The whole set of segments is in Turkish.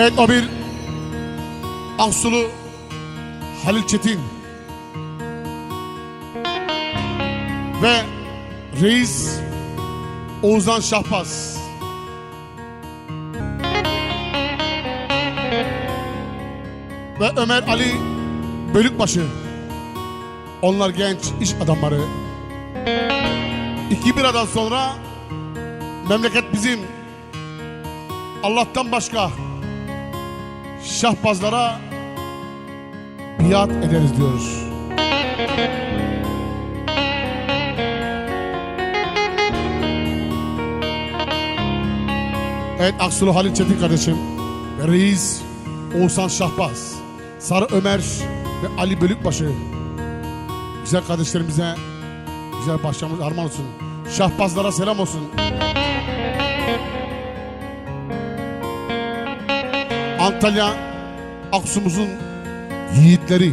Evet o bir Aksulu Halil Çetin ve Reis Oğuzhan Şahbaz. Ve Ömer Ali Bölükbaşı. Onlar genç iş adamları. İki bir aradan sonra memleket bizim. Allah'tan başka şahbazlara biat ederiz diyoruz. Evet Aksulu Halil Çetin kardeşim ve Reis Oğuzhan Şahbaz, Sarı Ömer ve Ali Bölükbaşı. Güzel kardeşlerimize güzel başlamamız armağan olsun. Şahbazlara selam olsun. Antalya Aksumuzun yiğitleri.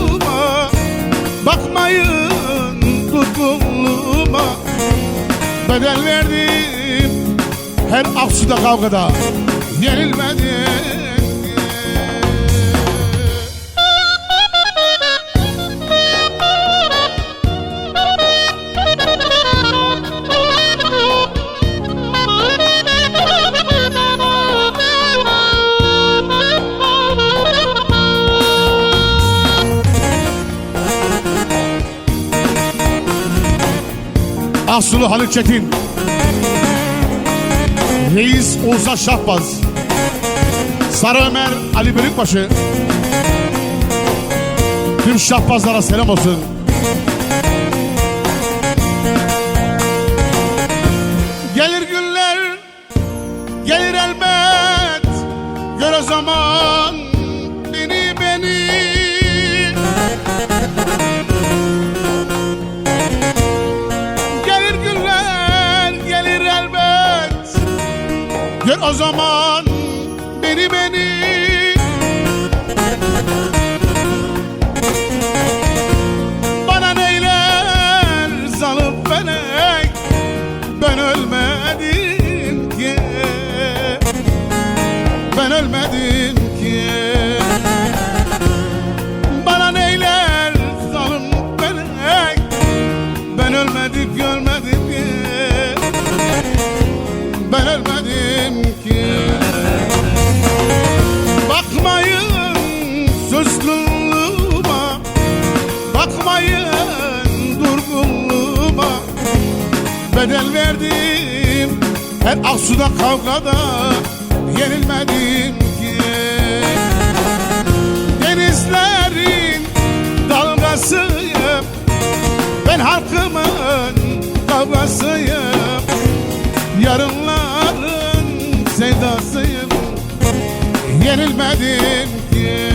Bakmayın durgunluğuma Bedel verdim her aksuda kavgada. Yenilmedim Aslı Halil Çetin. Reis Oğuzhan Şahbaz. Sarı Ömer Ali Bölükbaşı Tüm Şahbazlara selam olsun Bedel verdim. Her aksuda kavgada Yenilmedim ki. Denizlerin dalgasıyım. Ben halkımın kavgasıyım. Yarınların sevdasıyım. Yenilmedim ki.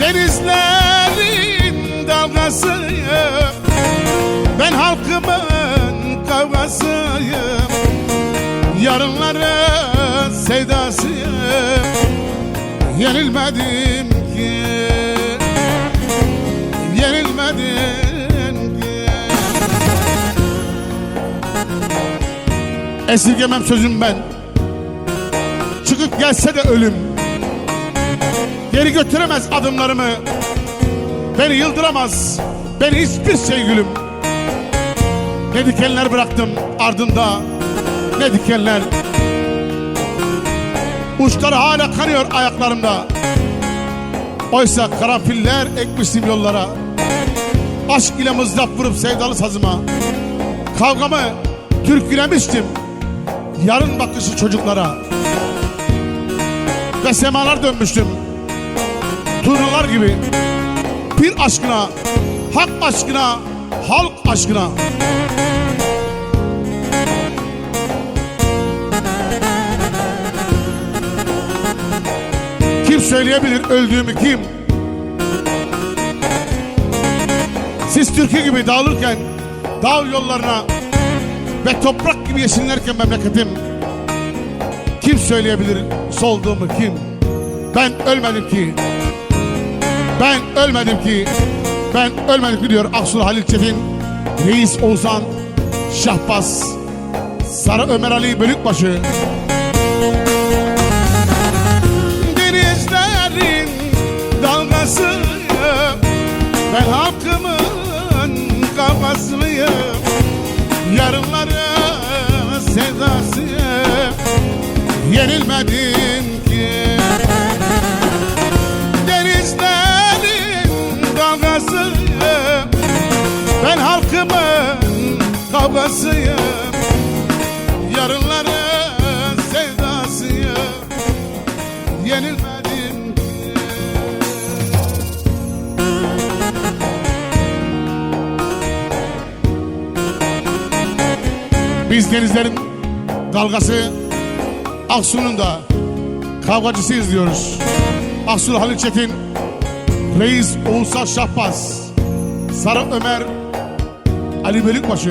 Denizlerin dalgasıyım Yenilmedim ki. Yenilmedim ki. Esirgemem sözüm ben. Çıkıp gelse de ölüm. Geri götüremez adımlarımı. Beni yıldıramaz. Beni hiçbir şey gülüm. Ne dikenler bıraktım ardında Ne dikenler Uçları hala kanıyor ayaklarımda. Oysa karanfiller ekmiştim yollara Aşk ile mızrap vurup sevdalı sazıma. Kavgamı türkülemiştim Yarın bakışı çocuklara. Ve semalar dönmüştüm Turnalar gibi. Bir aşkına Hak aşkına Halk aşkına söyleyebilir öldüğümü kim? Siz türkü gibi dağılırken dağ yollarına ve toprak gibi yeşillerken memleketim kim söyleyebilir solduğumu kim? Ben ölmedim ki. Ben ölmedim ki. Ben ölmedim ki diyor Aksul Halil Çetin, Reis Oğuzhan, Şahbaz, Sarı Ömer Ali Bölükbaşı. Dalgasıyım Ben halkımın kafasıyım. Yarınların sevdasıyım. Yenilmedim ki. Denizlerin dalgasıyım. Ben halkımın kavgasıyım Yarınların Biz denizlerin dalgası Aksu'nun da kavgacısıyız diyoruz. Aksu Halil Çetin, Reis Oğuzhan Şahbaz, Sarı Ömer, Ali Bölükbaşı.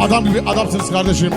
Adam gibi adamsınız kardeşim.